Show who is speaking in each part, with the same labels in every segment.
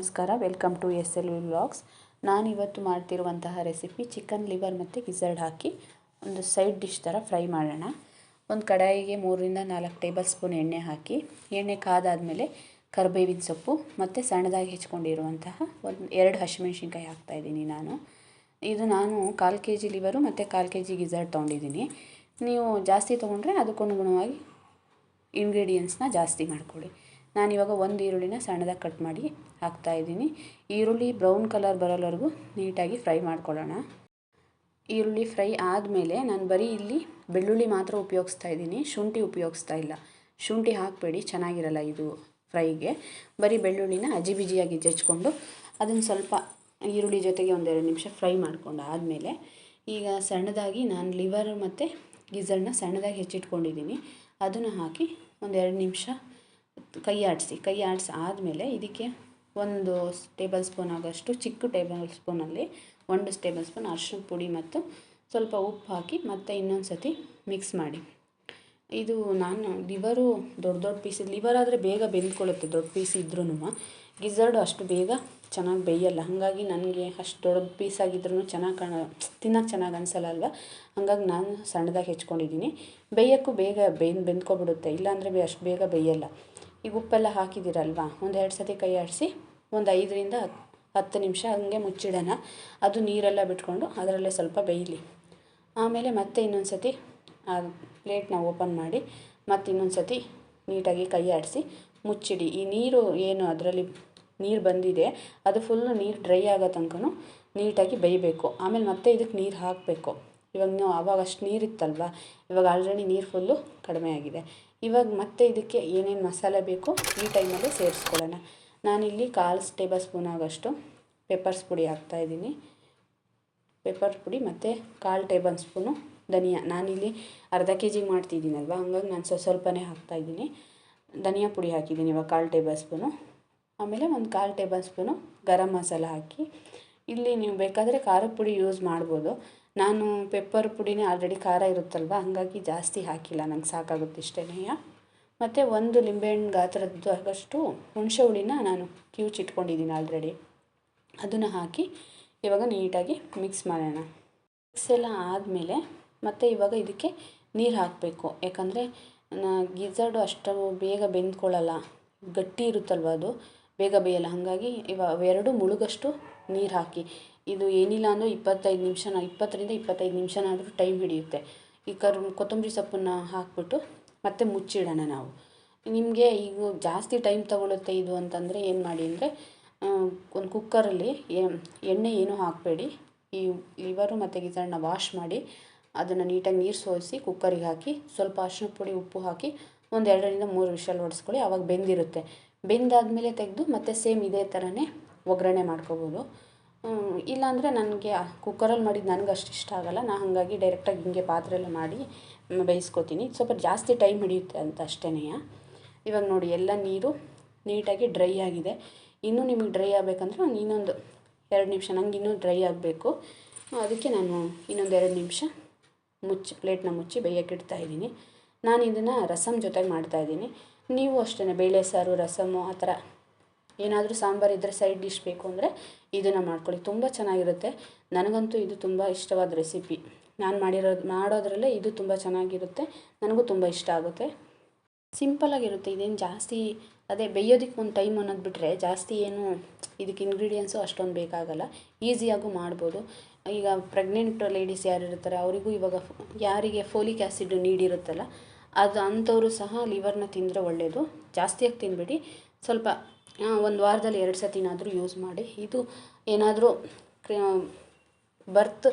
Speaker 1: ನಮಸ್ಕಾರ, welcome to S L V blogs. ನಾನಿವತ್ತು ಮಾಡ್ತಿರುವಂತಹ ರೆಸಿಪಿ ಚಿಕನ್ ಲಿವರ್ ಮತ್ತು ಗಿಝರ್ಡ್ ಹಾಕಿ ಒಂದು ಸೈಡ್ ಡಿಶ್ ಥರ ಫ್ರೈ ಮಾಡೋಣ. ಒಂದು ಕಡಾಯಿಗೆ ಮೂರರಿಂದ ನಾಲ್ಕು ಟೇಬಲ್ ಸ್ಪೂನ್ ಎಣ್ಣೆ ಹಾಕಿ, ಎಣ್ಣೆ ಕಾದಾದಮೇಲೆ ಕರಿಬೇವಿನ ಸೊಪ್ಪು ಮತ್ತು ಸಣ್ಣದಾಗಿ ಹೆಚ್ಕೊಂಡಿರುವಂತಹ ಒಂದು ಎರಡು ಹಸಿಮೆಣ್ಸಿನ್ಕಾಯಿ ಹಾಕ್ತಾಯಿದ್ದೀನಿ ನಾನು. ಇದು ನಾನು ಕಾಲು ಕೆ ಜಿ ಲಿವರು ಮತ್ತು ಕಾಲು ಕೆ ಜಿ ಗಿಝರ್ಡ್ ತೊಗೊಂಡಿದ್ದೀನಿ. ನೀವು ಜಾಸ್ತಿ ತೊಗೊಂಡ್ರೆ ಅದಕ್ಕನುಗುಣವಾಗಿ ಇಂಗ್ರೀಡಿಯೆಂಟ್ಸ್ನ ಜಾಸ್ತಿ ಮಾಡ್ಕೊಳ್ಳಿ. ನಾನಿವಾಗ ಒಂದು ಈರುಳ್ಳಿನ ಸಣ್ಣದಾಗಿ ಕಟ್ ಮಾಡಿ ಹಾಕ್ತಾಯಿದ್ದೀನಿ ಈರುಳ್ಳಿ ಬ್ರೌನ್ ಕಲರ್ ಬರೋವರೆಗೂ ನೀಟಾಗಿ ಫ್ರೈ ಮಾಡ್ಕೊಳ್ಳೋಣ. ಈರುಳ್ಳಿ ಫ್ರೈ ಆದಮೇಲೆ ನಾನು ಬರೀ ಇಲ್ಲಿ ಬೆಳ್ಳುಳ್ಳಿ ಮಾತ್ರ ಉಪಯೋಗಿಸ್ತಾ ಇದ್ದೀನಿ. ಶುಂಠಿ ಉಪಯೋಗಿಸ್ತಾ ಇಲ್ಲ. ಶುಂಠಿ ಹಾಕಬೇಡಿ, ಚೆನ್ನಾಗಿರಲ್ಲ ಇದು ಫ್ರೈಗೆ. ಬರೀ ಬೆಳ್ಳುಳ್ಳಿನ ಅಜಿ ಬಿಜಿಯಾಗಿ ಅದನ್ನು ಸ್ವಲ್ಪ ಈರುಳ್ಳಿ ಜೊತೆಗೆ ಒಂದೆರಡು ನಿಮಿಷ ಫ್ರೈ ಮಾಡಿಕೊಂಡು ಆದಮೇಲೆ ಈಗ ಸಣ್ಣದಾಗಿ ನಾನು ಲಿವರ್ ಮತ್ತು ಗೀಸರ್ನ ಸಣ್ಣದಾಗಿ ಹೆಚ್ಚಿಟ್ಕೊಂಡಿದ್ದೀನಿ. ಅದನ್ನು ಹಾಕಿ ಒಂದೆರಡು ನಿಮಿಷ ಕೈ ಆಡಿಸಿ ಕೈ ಆಡಿಸಿ ಆದಮೇಲೆ ಇದಕ್ಕೆ ಒಂದು ಟೇಬಲ್ ಸ್ಪೂನ್ ಆಗೋಷ್ಟು, ಚಿಕ್ಕ ಟೇಬಲ್ ಸ್ಪೂನಲ್ಲಿ ಒಂದು ಟೇಬಲ್ ಸ್ಪೂನ್ ಅರಿಶಿನ ಪುಡಿ ಮತ್ತು ಸ್ವಲ್ಪ ಉಪ್ಪು ಹಾಕಿ ಮತ್ತೆ ಇನ್ನೊಂದು ಸತಿ ಮಿಕ್ಸ್ ಮಾಡಿ. ಇದು ನಾನು ಲಿವರು ದೊಡ್ಡ ದೊಡ್ಡ ಪೀಸ್ ಲಿವರ್ ಆದರೆ ಬೇಗ ಬೆಂದ್ಕೊಳ್ಳುತ್ತೆ ದೊಡ್ಡ ಪೀಸ್ ಇದ್ರೂ ಗಿಝರ್ಡು ಅಷ್ಟು ಬೇಗ ಚೆನ್ನಾಗಿ ಬೇಯಲ್ಲ. ಹಾಗಾಗಿ ನನಗೆ ಅಷ್ಟು ದೊಡ್ಡ ಪೀಸ್ ಆಗಿದ್ರೂ ಚೆನ್ನಾಗಿ ಕಾಣ, ತಿನ್ನೋಕೆ ಚೆನ್ನಾಗಿ ಅನಿಸಲ್ಲ ಅಲ್ವಾ? ಹಾಗಾಗಿ ನಾನು ಸಣ್ಣದಾಗಿ ಹೆಚ್ಕೊಂಡಿದ್ದೀನಿ. ಬೇಯೋಕ್ಕೂ ಬೇಗ ಬೆಂದು, ಬೆಂದ್ಕೊಬಿಡುತ್ತೆ. ಇಲ್ಲಾಂದರೆ ಬೇ, ಅಷ್ಟು ಬೇಗ ಬೇಯಲ್ಲ. ಈಗ ಉಪ್ಪೆಲ್ಲ ಹಾಕಿದ್ದೀರಲ್ವ? ಒಂದು ಎರಡು ಸತಿ ಕೈ ಆಡಿಸಿ, ಒಂದು ಐದರಿಂದ ಹತ್ತು ನಿಮಿಷ ಹಂಗೆ ಮುಚ್ಚಿಡೋಣ. ಅದು ನೀರೆಲ್ಲ ಬಿಟ್ಕೊಂಡು ಅದರಲ್ಲೇ ಸ್ವಲ್ಪ ಬೇಯಲಿ. ಆಮೇಲೆ ಮತ್ತೆ ಇನ್ನೊಂದು ಸತಿ ಆ ಪ್ಲೇಟ್ನ ಓಪನ್ ಮಾಡಿ, ಮತ್ತೆ ಇನ್ನೊಂದು ಸತಿ ನೀಟಾಗಿ ಕೈ ಆಡಿಸಿ ಮುಚ್ಚಿಡಿ. ಈ ನೀರು ಏನು ಅದರಲ್ಲಿ ನೀರು ಬಂದಿದೆ, ಅದು ಫುಲ್ಲು ನೀರು ಡ್ರೈ ಆಗೋ ತನಕನೂ ನೀಟಾಗಿ ಬೇಯಬೇಕು. ಆಮೇಲೆ ಮತ್ತೆ ಇದಕ್ಕೆ ನೀರು ಹಾಕಬೇಕು. ಇವಾಗ ನೀವು ಆವಾಗ ಅಷ್ಟು ನೀರಿತ್ತಲ್ವ ಇವಾಗ ಆಲ್ರೆಡಿ ನೀರು ಫುಲ್ಲು ಕಡಿಮೆ ಆಗಿದೆ. ಇವಾಗ ಮತ್ತೆ ಇದಕ್ಕೆ ಏನೇನು ಮಸಾಲೆ ಬೇಕು ಈ ಟೈಮಲ್ಲಿ ಸೇರಿಸ್ಕೊಳ್ಳೋಣ. ನಾನಿಲ್ಲಿ ಕಾಲು ಟೇಬಲ್ ಸ್ಪೂನ್ ಆಗೋಷ್ಟು ಪೆಪ್ಪರ್ಸ್ ಪುಡಿ ಹಾಕ್ತಾಯಿದ್ದೀನಿ ಪೆಪ್ಪರ್ ಪುಡಿ ಮತ್ತು ಕಾಲು ಟೇಬಲ್ ಸ್ಪೂನು ಧನಿಯಾ. ನಾನಿಲ್ಲಿ ಅರ್ಧ ಕೆ ಜಿಗೆ ಮಾಡ್ತಿದ್ದೀನಲ್ವ? ಹಂಗಾಗಿ ನಾನು ಸ್ವಲ್ಪ ಸ್ವಲ್ಪನೇ ಹಾಕ್ತಾಯಿದ್ದೀನಿ ಧನಿಯಾ ಪುಡಿ ಹಾಕಿದ್ದೀನಿ ಇವಾಗ ಕಾಲು ಟೇಬಲ್ ಸ್ಪೂನು. ಆಮೇಲೆ ಒಂದು ಕಾಲು ಟೇಬಲ್ ಸ್ಪೂನು ಗರಂ ಮಸಾಲ ಹಾಕಿ ಇಲ್ಲಿ ನೀವು ಬೇಕಾದರೆ ಖಾರದ ಪುಡಿ ಯೂಸ್ ಮಾಡ್ಬೋದು. ನಾನು ಪೆಪ್ಪರ್ ಪುಡಿನೇ ಆಲ್ರೆಡಿ ಖಾರ ಇರುತ್ತಲ್ವ? ಹಾಗಾಗಿ ಜಾಸ್ತಿ ಹಾಕಿಲ್ಲ. ನಂಗೆ ಸಾಕಾಗುತ್ತೆ ಇಷ್ಟೇ ಮತ್ತು ಒಂದು ಲಿಂಬೆಹಣ್ಣು ಗಾತ್ರದ್ದು ಆಗಷ್ಟು ಹುಣಸೆ ಹುಳಿನ ನಾನು ಕಿವುಚಿಟ್ಕೊಂಡಿದ್ದೀನಿ ಆಲ್ರೆಡಿ ಅದನ್ನು ಹಾಕಿ ಇವಾಗ ನೀಟಾಗಿ ಮಿಕ್ಸ್ ಮಾಡೋಣ. ಮಿಕ್ಸ್ ಎಲ್ಲ ಆದಮೇಲೆ ಮತ್ತು ಇವಾಗ ಇದಕ್ಕೆ ನೀರು ಹಾಕಬೇಕು. ಯಾಕಂದರೆ ಗಿಝರ್ಡು ಅಷ್ಟು ಬೇಗ ಬೆಂದ್ಕೊಳ್ಳಲ್ಲ. ಗಟ್ಟಿ ಇರುತ್ತಲ್ವ ಅದು? ಬೇಗ ಬೇಯಲ್ಲ. ಹಾಗಾಗಿ ಇವಾಗ ಎರಡು ಮುಳುಗಷ್ಟು ನೀರು ಹಾಕಿ. ಇದು ಏನಿಲ್ಲ ಅಂದರೂ ಇಪ್ಪತ್ತೈದು ನಿಮಿಷನ ಇಪ್ಪತ್ತರಿಂದ ಇಪ್ಪತ್ತೈದು ನಿಮಿಷನಾದರೂ ಟೈಮ್ ಹಿಡಿಯುತ್ತೆ. ಈ ಕರ್ ಕೊತ್ತಂಬರಿ ಸೊಪ್ಪನ್ನು ಹಾಕ್ಬಿಟ್ಟು ಮತ್ತೆ ಮುಚ್ಚಿಡೋಣ ನಾವು. ನಿಮಗೆ ಈಗ ಜಾಸ್ತಿ ಟೈಮ್ ತೊಗೊಳುತ್ತೆ ಇದು ಅಂತಂದರೆ ಏನು ಮಾಡಿ ಅಂದರೆ ಒಂದು ಕುಕ್ಕರಲ್ಲಿ ಎಣ್ಣೆ ಏನೂ ಹಾಕಬೇಡಿ. ಈ ಲಿವರು ಮತ್ತು ಗಿಜರನ್ನ ವಾಶ್ ಮಾಡಿ ಅದನ್ನು ನೀಟಾಗಿ ನೀರು ಸೋಸಿ ಕುಕ್ಕರಿಗೆ ಹಾಕಿ, ಸ್ವಲ್ಪ ಅರಿಶಿನ ಪುಡಿ, ಉಪ್ಪು ಹಾಕಿ ಒಂದು ಎರಡರಿಂದ ಮೂರು ವಿಷಲ್ ಹೊಡೆಸ್ಕೊಳ್ಳಿ ಆವಾಗ ಬೆಂದಿರುತ್ತೆ. ಬೆಂದಾದಮೇಲೆ ತೆಗೆದು ಮತ್ತೆ ಸೇಮ್ ಇದೇ ಥರನೇ ಒಗ್ಗರಣೆ ಮಾಡ್ಕೋಬೋದು. ಇಲ್ಲಾಂದರೆ ನನಗೆ ಕುಕ್ಕರಲ್ಲಿ ಮಾಡಿದ್ದು ನನಗೆ ಅಷ್ಟು ಇಷ್ಟ ಆಗಲ್ಲ. ನಾನು ಹಾಗಾಗಿ ಡೈರೆಕ್ಟಾಗಿ ಹಿಂಗೆ ಪಾತ್ರೆಯಲ್ಲಿ ಮಾಡಿ ಬೇಯಿಸ್ಕೊತೀನಿ. ಸ್ವಲ್ಪ ಜಾಸ್ತಿ ಟೈಮ್ ಹಿಡಿಯುತ್ತೆ ಅಂತ ಅಷ್ಟೇ ಇವಾಗ ನೋಡಿ, ಎಲ್ಲ ನೀರು ನೀಟಾಗಿ ಡ್ರೈ ಆಗಿದೆ. ಇನ್ನೂ ನಿಮಗೆ ಡ್ರೈ ಆಗಬೇಕಂದ್ರೆ ಒಂದು ಇನ್ನೊಂದು ಎರಡು ನಿಮಿಷ. ನಂಗೆ ಇನ್ನೂ ಡ್ರೈ ಆಗಬೇಕು. ಅದಕ್ಕೆ ನಾನು ಇನ್ನೊಂದು ಎರಡು ನಿಮಿಷ ಮುಚ್ಚಿ ಪ್ಲೇಟ್ನ ಮುಚ್ಚಿ ಬಯ್ಯಕ್ಕೆ ಇಡ್ತಾ ಇದ್ದೀನಿ. ನಾನು ಇದನ್ನು ರಸಮ್ ಜೊತೆಗೆ ಮಾಡ್ತಾಯಿದ್ದೀನಿ ನೀವು ಅಷ್ಟೇ ಬೇಳೆ ಸಾರು, ರಸಮು ಆ ಥರ ಏನಾದರೂ ಸಾಂಬಾರು ಇದ್ದರೆ ಸೈಡ್ ಡಿಶ್ ಬೇಕು ಅಂದರೆ ಇದನ್ನು ಮಾಡ್ಕೊಳ್ಳಿ. ತುಂಬ ಚೆನ್ನಾಗಿರುತ್ತೆ. ನನಗಂತೂ ಇದು ತುಂಬ ಇಷ್ಟವಾದ ರೆಸಿಪಿ ನಾನು ಮಾಡಿರೋದು, ಮಾಡೋದರಲ್ಲೇ ಇದು ತುಂಬ ಚೆನ್ನಾಗಿರುತ್ತೆ. ನನಗೂ ತುಂಬ ಇಷ್ಟ ಆಗುತ್ತೆ. ಸಿಂಪಲಾಗಿರುತ್ತೆ ಇದೇನು ಜಾಸ್ತಿ, ಅದೇ ಬೇಯೋದಕ್ಕೆ ಒಂದು ಟೈಮ್ ಅನ್ನೋದು ಬಿಟ್ಟರೆ ಜಾಸ್ತಿ ಏನು ಇದಕ್ಕೆ ಇಂಗ್ರೀಡಿಯೆಂಟ್ಸು ಅಷ್ಟೊಂದು ಬೇಕಾಗಲ್ಲ. ಈಸಿಯಾಗೂ ಮಾಡ್ಬೋದು. ಈಗ ಪ್ರೆಗ್ನೆಂಟ್ ಲೇಡೀಸ್ ಯಾರು ಇರ್ತಾರೆ, ಅವರಿಗೂ ಇವಾಗ ಯಾರಿಗೆ ಫೋಲಿಕ್ ಆ್ಯಸಿಡ್ ನೀಡಿರುತ್ತಲ್ಲ, ಅದು ಅಂಥವರು ಸಹ ಲಿವರ್ನ ತಿಂದರೆ ಒಳ್ಳೆಯದು ಜಾಸ್ತಿಯಾಗಿ ತಿನ್ನಬೇಡಿ ಸ್ವಲ್ಪ ಒಂದು ವಾರದಲ್ಲಿ ಎರಡು ಸತಿನಾದರೂ ಯೂಸ್ ಮಾಡಿ. ಇದು ಏನಾದರೂ ಬರ್ತ್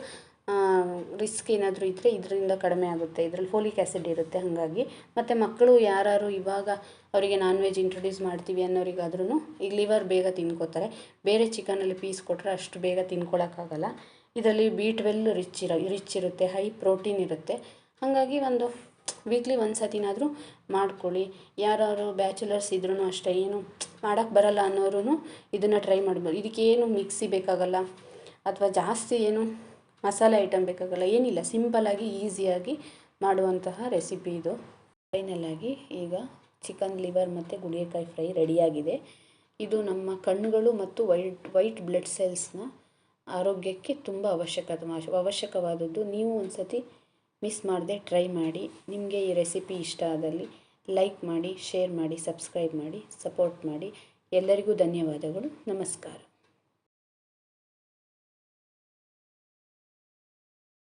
Speaker 1: ರಿಸ್ಕ್ ಏನಾದರೂ ಇದ್ದರೆ ಇದರಿಂದ ಕಡಿಮೆ ಆಗುತ್ತೆ. ಇದರಲ್ಲಿ ಫೋಲಿಕ್ ಆ್ಯಸಿಡ್ ಇರುತ್ತೆ ಹಾಗಾಗಿ. ಮತ್ತು ಮಕ್ಕಳು ಯಾರು ಇವಾಗ ಅವರಿಗೆ ನಾನ್ ವೆಜ್ ಇಂಟ್ರೊಡ್ಯೂಸ್ ಮಾಡ್ತೀವಿ ಅನ್ನೋರಿಗಾದ್ರೂ ಈ ಲಿವರ್ ಬೇಗ ತಿನ್ಕೋತಾರೆ. ಬೇರೆ ಚಿಕನಲ್ಲಿ ಪೀಸ್ ಕೊಟ್ಟರೆ ಅಷ್ಟು ಬೇಗ ತಿನ್ಕೊಳಕ್ಕಾಗಲ್ಲ. ಇದರಲ್ಲಿ ಬಿ ಟ್ವೆಲ್ ರಿಚ್ ಇರೋ ರಿಚ್ ಇರುತ್ತೆ ಹೈ ಪ್ರೋಟೀನ್ ಇರುತ್ತೆ. ಹಾಗಾಗಿ ಒಂದು ವೀಕ್ಲಿ ಒಂದು ಸತಿನಾದರೂ ಮಾಡ್ಕೊಳ್ಳಿ. ಯಾರು ಬ್ಯಾಚುಲರ್ಸ್ ಇದ್ರೂ ಅಷ್ಟೇ, ಏನು ಮಾಡೋಕ್ಕೆ ಬರಲ್ಲ ಅನ್ನೋರು ಇದನ್ನು ಟ್ರೈ ಮಾಡ್ಬೋದು. ಇದಕ್ಕೇನು ಮಿಕ್ಸಿ ಬೇಕಾಗಲ್ಲ, ಅಥವಾ ಜಾಸ್ತಿ ಏನು ಮಸಾಲೆ ಐಟಮ್ ಬೇಕಾಗಲ್ಲ, ಏನಿಲ್ಲ. ಸಿಂಪಲ್ಲಾಗಿ ಈಸಿಯಾಗಿ ಮಾಡುವಂತಹ ರೆಸಿಪಿ ಇದು. ಫೈನಲಾಗಿ ಈಗ ಚಿಕನ್ ಲಿವರ್ ಮತ್ತು ಗುಳಿಗೆಕಾಯಿ ಫ್ರೈ ರೆಡಿಯಾಗಿದೆ. ಇದು ನಮ್ಮ ಕಣ್ಣುಗಳು ಮತ್ತು ವೈಟ್ ವೈಟ್ ಬ್ಲಡ್ ಸೆಲ್ಸ್ನ ಆರೋಗ್ಯಕ್ಕೆ ತುಂಬ ಅವಶ್ಯಕ ಅವಶ್ಯಕವಾದದ್ದು. ನೀವು ಒಂದು ಸತಿ ಮಿಸ್ ಮಾಡದೆ ಟ್ರೈ ಮಾಡಿ. ನಿಮಗೆ ಈ ರೆಸಿಪಿ ಇಷ್ಟ ಆದಲ್ಲಿ ಲೈಕ್ ಮಾಡಿ, ಶೇರ್ ಮಾಡಿ, ಸಬ್ಸ್ಕ್ರೈಬ್ ಮಾಡಿ, ಸಪೋರ್ಟ್ ಮಾಡಿ. ಎಲ್ಲರಿಗೂ ಧನ್ಯವಾದಗಳು. ನಮಸ್ಕಾರ.